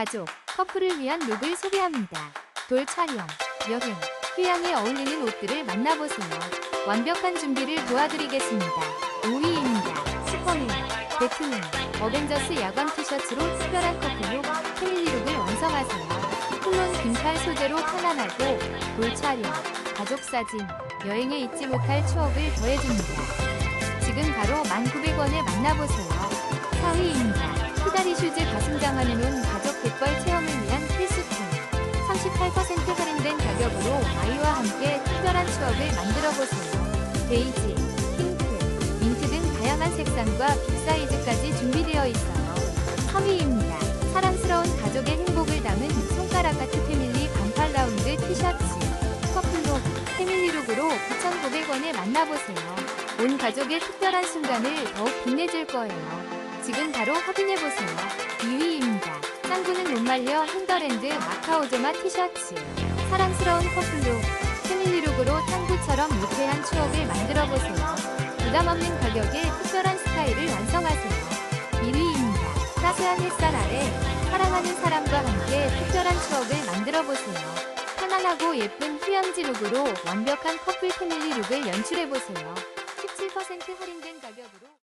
가족, 커플을 위한 룩을 소개합니다. 돌 촬영, 여행, 휴양에 어울리는 옷들을 만나보세요. 완벽한 준비를 도와드리겠습니다. 5위입니다. 슈퍼맨, 배트맨, 어벤져스 야광 티셔츠로 특별한 커플룩, 패밀리 룩을 완성하세요. 폴론 긴팔 소재로 편안하고 돌 촬영, 가족 사진, 여행에 잊지 못할 추억을 더해줍니다. 지금 바로 1,900원에 만나보세요. 4위입니다. 히다리 슈즈 가슴 장화는 온 38% 할인된 가격으로 아이와 함께 특별한 추억을 만들어보세요. 베이지, 핑크, 민트 등 다양한 색상과 빅 사이즈까지 준비되어 있어요. 3위입니다. 사랑스러운 가족의 행복을 담은 손가락 같은 패밀리 반팔 라운드 티셔츠. 커플룩, 패밀리룩으로 9,900원에 만나보세요. 온 가족의 특별한 순간을 더욱 빛내줄 거예요. 지금 바로 확인해보세요. 2위입니다. 짱구는 못 말려 핸더랜드 마카오조마 티셔츠. 사랑스러운 커플룩, 패밀리룩으로 짱구처럼 유쾌한 추억을 만들어보세요. 부담없는 가격에 특별한 스타일을 완성하세요. 1위입니다. 따스한 햇살 아래 사랑하는 사람과 함께 특별한 추억을 만들어보세요. 편안하고 예쁜 휴양지 룩으로 완벽한 커플 패밀리 룩을 연출해보세요. 17% 할인된 가격으로